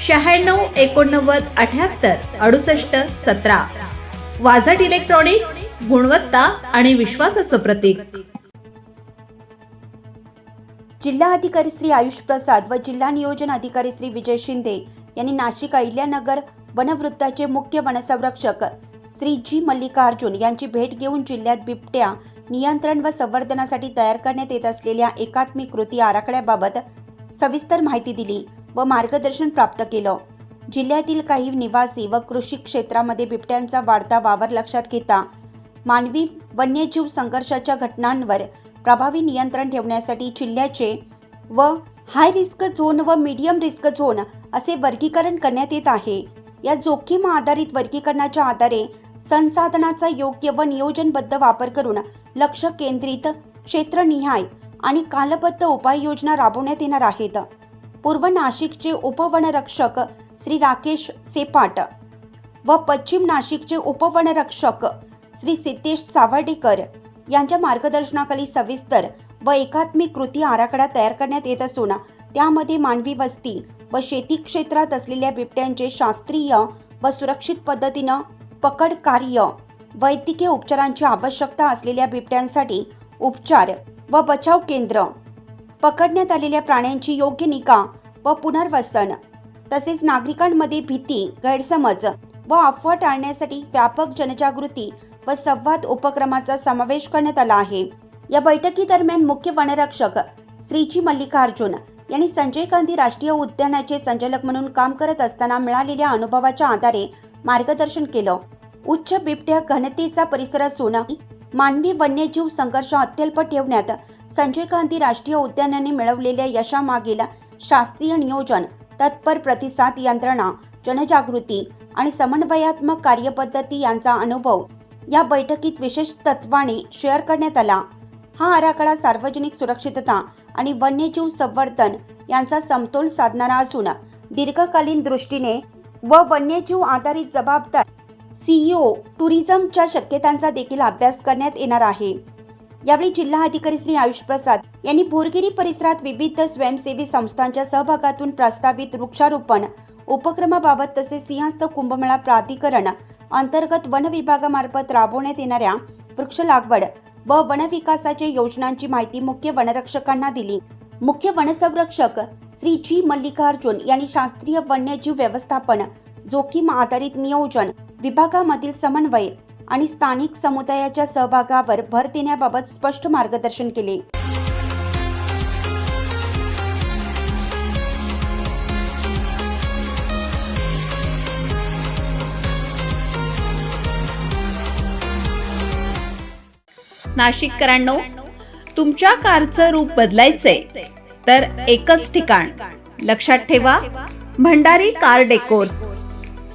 शहाण्णव एकोणनव्वद अठ्याहत्तर अडुसष्ट सतरा. वाझट इलेक्ट्रॉनिक्स गुणवत्ता आणि विश्वासाचं प्रतीक. जिल्हा अधिकारी श्री आयुष प्रसाद व जिल्हा नियोजन अधिकारी श्री विजय शिंदे यांनी नाशिक अहिल्यानगर वनवृत्ताचे मुख्य वनसंरक्षक श्री जी मल्लिकार्जुन यांची भेट घेऊन जिल्ह्यात बिबट्या नियंत्रण व संवर्धनासाठी तयार करण्यात येत असलेल्या एकात्मिक कृती आराखड्याबाबत सविस्तर माहिती दिली. व मार्गदर्शन प्राप्त केलं. जिल्ह्यातील काही निवासी व कृषी क्षेत्रामध्ये बिबट्यांचा वाढता वावर लक्षात घेता मानवी वन्यजीव संघर्षाच्या घटनांवर प्रभावी नियंत्रण ठेवण्यासाठी जिल्ह्याचे व हाय रिस्क झोन व मीडियम रिस्क झोन असे वर्गीकरण करण्यात येत आहे. या जोखीम आधारित वर्गीकरणाच्या आधारे संसाधनाचा योग्य व नियोजनबद्ध वापर करून लक्ष केंद्रित क्षेत्रनिहाय आणि कालबद्ध उपाययोजना राबवण्यात येणार आहेत. पूर्व नाशिकचे उपवनरक्षक श्री राकेश सेपाट व पश्चिम नाशिकचे उपवनरक्षक श्री सिद्धेश सावर्डेकर यांच्या मार्गदर्शनाखाली सविस्तर व एकात्मिक कृती आराखडा तयार करण्यात येत असून त्यामध्ये मानवी वस्ती व शेती क्षेत्रात असलेल्या बिबट्यांचे शास्त्रीय व सुरक्षित पद्धतीनं पकड कार्य वैद्यकीय उपचारांची आवश्यकता असलेल्या बिबट्यांसाठी उपचार व बचाव केंद्र पकडण्यात आलेल्या प्राण्यांची योग्य निगा व पुनर्वसन तसेच नागरिकांमध्ये भीती गैरसमज व अफवा टाळण्यासाठी व्यापक जनजागृती व संवाद उपक्रमाचा समावेश करण्यात आला आहे. या बैठकीदरम्यान मुख्य वनरक्षक श्रीजी मल्लिकार्जुन यांनी संजय गांधी राष्ट्रीय उद्यानाचे संचालक म्हणून काम करत असताना मिळालेल्या अनुभवाच्या आधारे मार्गदर्शन केलं. उच्च बिबट्या घनतेचा परिसर असून मानवी वन्यजीव संघर्ष अत्यल्प ठेवण्यात संजय गांधी राष्ट्रीय उद्यानाने मिळवलेल्या यशामागील शास्त्रीय नियोजन तत्पर प्रतिसाद यंत्रणा जनजागृती आणि समन्वयात्मक कार्यपद्धती यांचा अनुभव या बैठकीत विशेष तत्वाने शेअर करण्यात आला. हा आराखडा सार्वजनिक सुरक्षितता आणि वन्यजीव संवर्धन यांचा समतोल साधणारा असून दीर्घकालीन दृष्टीने व वन्यजीव आधारित जबाबदार सीईओ टुरिझमच्या शक्यतांचा देखील अभ्यास करण्यात येणार आहे. यावेळी जिल्हा अधिकारी श्री आयुष प्रसाद यांनी भोरगिरी परिसरात विविध स्वयंसेवी संस्थांच्या सहभागातून प्रस्तावित वृक्षारोपण उपक्रमाबाबत तसेच सिंहस्थ कुंभमेळा प्राधिकरण अंतर्गत वन विभागामार्फत राबवण्यात येणाऱ्या वृक्ष लागवड व वनविकासाच्या योजनांची माहिती मुख्य वनरक्षकांना दिली. मुख्य वनसंरक्षक श्री जी मल्लिकार्जुन यांनी शास्त्रीय वन्यजीव व्यवस्थापन जोखीम आधारित नियोजन विभागामधील समन्वय आणि स्थानिक समुदायाच्या सहभागावर भर देण्याबाबत स्पष्ट मार्गदर्शन केले. नाशिककरांनो तुमच्या कारचं रूप बदलायचंय तर एकच ठिकाण. लक्षात ठेवा Bhandari car decors.